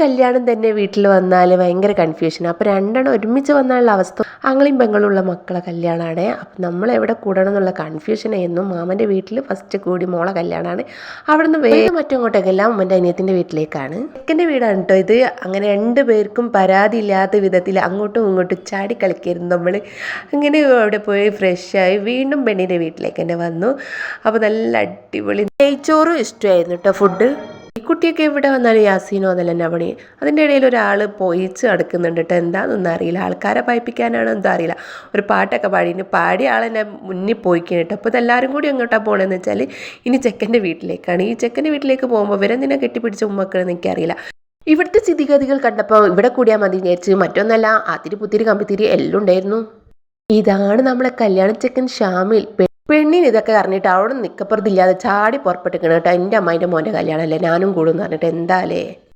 കല്യാണം തന്നെ വീട്ടിൽ വന്നാൽ ഭയങ്കര കൺഫ്യൂഷൻ അപ്പോൾ രണ്ടെണ്ണം ഒരുമിച്ച് വന്നാലുള്ള അവസ്ഥ. ആങ്ങളെയും പെങ്ങളുള്ള മക്കളെ കല്യാണമാണ് അപ്പം നമ്മൾ എവിടെ കൂടണം എന്നുള്ള കൺഫ്യൂഷനായിരുന്നു മാമന്റെ വീട്ടിൽ ഫസ്റ്റ് കൂടി മോളെ കല്യാണമാണ് അവിടെ നിന്ന് വേഗം മറ്റങ്ങോട്ടേക്കല്ല ഉമ്മന്റെ അനിയത്തിന്റെ വീട്ടിലേക്കാണ്. ചെക്കന്റെ വീടാണ് കേട്ടോ ഇത്. അങ്ങനെ രണ്ട് പേർക്കും പരാതി ഇല്ലാത്ത വിധത്തിൽ അങ്ങോട്ടും ഇങ്ങോട്ടും ചാടി കളിക്കായിരുന്നു നമ്മൾ അങ്ങനെ അവിടെ പോയി ഫ്രഷായി വീണ്ടും പെണ്ണിന്റെ വീട്ടിലേക്ക് തന്നെ വന്നു. അപ്പോൾ നല്ല അടിപൊളി. നെയ്ച്ചോറും ഇഷ്ടമായിരുന്നു കേട്ടോ ഫുഡ് കുട്ടിയൊക്കെ എവിടെ വന്നാലും യാസീനോ അതല്ല തന്നെ പണി അതിന്റെ ഇടയിൽ ഒരാൾ പോയിച്ച് നടക്കുന്നുണ്ട് കേട്ടോ എന്താണെന്നൊന്നും അറിയില്ല. ആൾക്കാരെ പായിപ്പിക്കാനാണോ എന്താ അറിയില്ല. ഒരു പാട്ടൊക്കെ പാടിന് പാടിയ ആളെന്നെ മുന്നിൽ പോയിക്കണം കേട്ടോ അപ്പോൾ ഇതെല്ലാവരും കൂടി എങ്ങോട്ടാണ് പോകണമെന്ന് വെച്ചാൽ ഇനി ചെക്കന്റെ വീട്ടിലേക്കാണ്. ഈ ചെക്കന്റെ വീട്ടിലേക്ക് പോകുമ്പോൾ ഇവരെന്തിനാ കെട്ടിപ്പിടിച്ച ഉമ്മക്കളെന്ന് എനിക്കറിയില്ല. ഇവിടുത്തെ സ്ഥിതിഗതികൾ കണ്ടപ്പോൾ ഇവിടെ കൂടിയാൽ മതി വിചാരിച്ച് മറ്റൊന്നല്ല അതിരി പുത്തിരി കമ്പിത്തിരി എല്ലാം ഉണ്ടായിരുന്നു. ഇതാണ് നമ്മളെ കല്യാണ ചെക്കൻ ഷാമിൽ പെണ്ണിന് ഇതൊക്കെ അറിഞ്ഞിട്ട് അവിടെ നിൽക്കപ്പുറത്തില്ലാതെ ചാടി പുറപ്പെട്ടിരിക്കണം കേട്ടോ എന്റെ അമ്മായിന്റെ മോന്റെ കല്യാണമല്ലേ? ഞാനും കൂടും എന്ന് പറഞ്ഞിട്ട് എന്താലേ